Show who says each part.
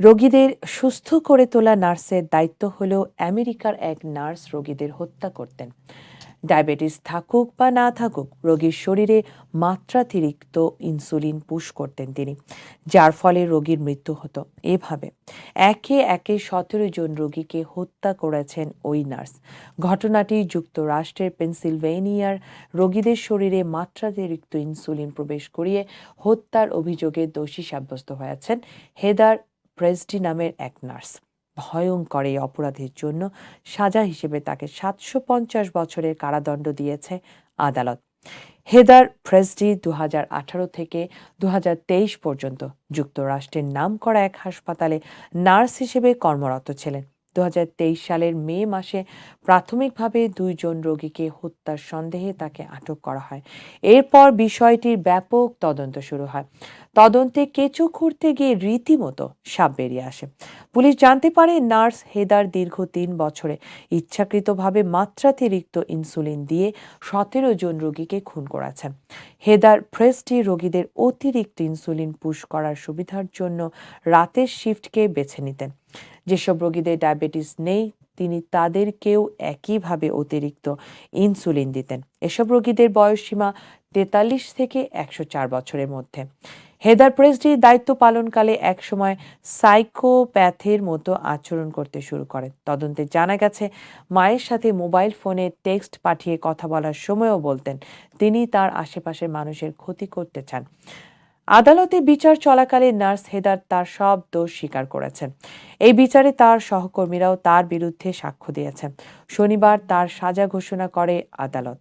Speaker 1: রোগীদের সুস্থ করে তোলা নার্সের দায়িত্ব হল আমেরিকার এক নার্স রোগীদের হত্যা করতেন। ডায়াবেটিস থাকুক বা না থাকুক, রোগীর শরীরে মাত্রাতিরিক্ত ইনসুলিন পুশ করতেন তিনি, যার ফলে রোগীর মৃত্যু হতো। এভাবে একে একে সতেরো জন রোগীকে হত্যা করেছেন ওই নার্স। ঘটনাটি যুক্তরাষ্ট্রের পেনসিলভেনিয়ার রোগীদের শরীরে মাত্রাতিরিক্ত ইনসুলিন প্রবেশ করিয়ে হত্যার অভিযোগে দোষী সাব্যস্ত হয়েছেন হেদার প্রেসডি নামের এক নার্স। ভয়ঙ্কর এই অপরাধের জন্য সাজা হিসেবে তাকে সাতশো পঞ্চাশ বছরের কারাদণ্ড দিয়েছে আদালত। হেদার প্রেসডি দু থেকে দু হাজার তেইশ পর্যন্ত যুক্তরাষ্ট্রের নাম করা এক হাসপাতালে নার্স হিসেবে কর্মরত ছিলেন। দু সালের মে মাসে প্রাথমিকভাবে দুইজন রোগীকে হত্যার সন্দেহে তাকে আটক করা হয়। এরপর বিষয়টির ব্যাপক তদন্ত শুরু হয়। তদন্তে কেঁচো খুঁড়তে গিয়ে রীতিমতো সাপ বেরিয়ে আসে। পুলিশ জানতে পারে, নার্স হেদার দীর্ঘ তিন বছরে ইচ্ছাকৃতভাবে মাত্রাতিরিক্ত ইনসুলিন দিয়ে সতেরো জন রোগীকে খুন করেছেন। হেদার প্রেসটি রোগীদের অতিরিক্ত ইনসুলিন পুশ করার সুবিধার জন্য রাতের শিফটকে বেছে নিতেন। যেসব রোগীদের ডায়াবেটিস নেই, তিনি তাদেরকেও একইভাবে অতিরিক্ত ইনসুলিন দিতেন। এসব রোগীদের বয়সসীমা তেতাল্লিশ থেকে একশো চার বছরের মধ্যে। হেদার প্রেসডি দায়িত্ব পালনকালে একসময় সাইকোপ্যাথের মতো আচরণ করতে শুরু করেন। তদন্তে জানা গেছে, মায়ের সাথে মোবাইল ফোনে টেক্সট পাঠিয়ে কথা বলার সময়ও বলতেন, তিনি তার আশেপাশের মানুষের ক্ষতি করতে চান। আদালতে বিচার চলাকালে নার্স হেদার তার সব দোষ স্বীকার করেছেন। এই বিচারে তার সহকর্মীরাও তার বিরুদ্ধে সাক্ষ্য দিয়েছেন। শনিবার তার সাজা ঘোষণা করে আদালত।